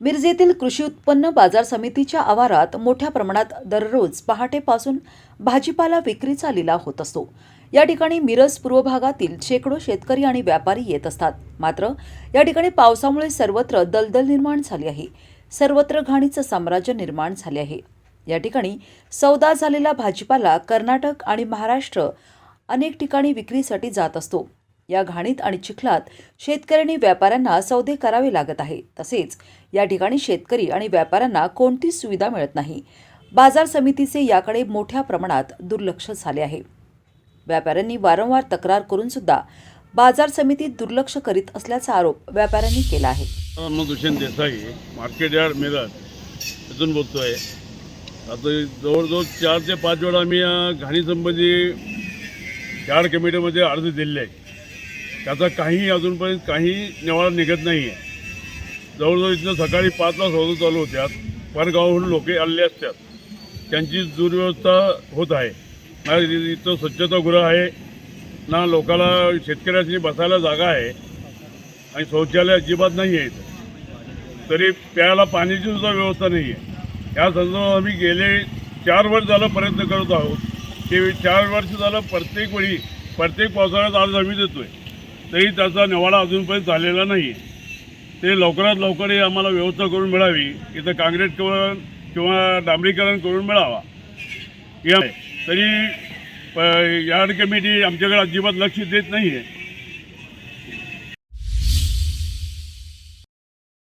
मिरजेतील कृषी उत्पन्न बाजार समितीच्या आवारात मोठ्या प्रमाणात दररोज पहाटेपासून भाजीपाला विक्रीचा लिलाव होत असतो. या ठिकाणी मिरज पूर्व भागातील शेकडो शेतकरी आणि व्यापारी येत असतात. मात्र या ठिकाणी पावसामुळे सर्वत्र दलदल निर्माण झाली आहे. सर्वत्र घाणीचं साम्राज्य निर्माण झाले आहे. या ठिकाणी सौदा झालेला भाजीपाला कर्नाटक आणि महाराष्ट्र अनेक ठिकाणी विक्रीसाठी जात असतो. या घाणीत आणि चिखलात शेतकऱ्यांनी व्यापाऱ्यांना सौदे करावे लागत आहे. तसेच या ठिकाणी शेतकरी आणि व्यापाऱ्यांना कोणतीच सुविधा मिळत नाही. बाजार समितीचे याकडे मोठ्या प्रमाणात दुर्लक्ष झाले आहे. व्यापाऱ्यांनी वारंवार तक्रार करून सुद्धा बाजार समिती दुर्लक्ष करीत असल्याचा आरोप व्यापाऱ्यांनी केला आहे. अहमद देसाई मार्केट यार्ड मिरज इथून बोलतो आहे आता जवळजवळ चार ते पाच वेळा आम्ही या घाणीसंबंधी यार्ड कमिटीमध्ये अर्ज दिलेले आहे त्याचा काही अजूनपर्यंत काही निवाडा निघत नाही आहे जवळजवळ इथनं सकाळी पाचला सौदा चालू होत्यात. परगावाहून लोक आलेले असतात. त्यांची दुर्व्यवस्था होत आहे. ना इथं स्वच्छतागृह आहे ना लोकाला शेतकऱ्याची बसायला जागा आहे आणि शौचालय अजिबात नाही आहे इथं. तरी प्यायला पाण्याची सुद्धा व्यवस्था नाही आहे या संदर्भात आम्ही गेले चार वर्ष झालं प्रयत्न करत आहोत. की चार वर्ष झालं प्रत्येक वेळी प्रत्येक पावसाळ्यात आज आम्ही देतो आहे तरी त्याचा निवाडा अजूनपर्यंत झालेला नाही आहे ते लवकरात लवकर हे आम्हाला व्यवस्था करून मिळावी इथं काँक्रीटकरण किंवा डांबरीकरण करून मिळावा. या तरी प यार्ड कमिटी आमच्याकडे अजिबात लक्ष देत नाही आहे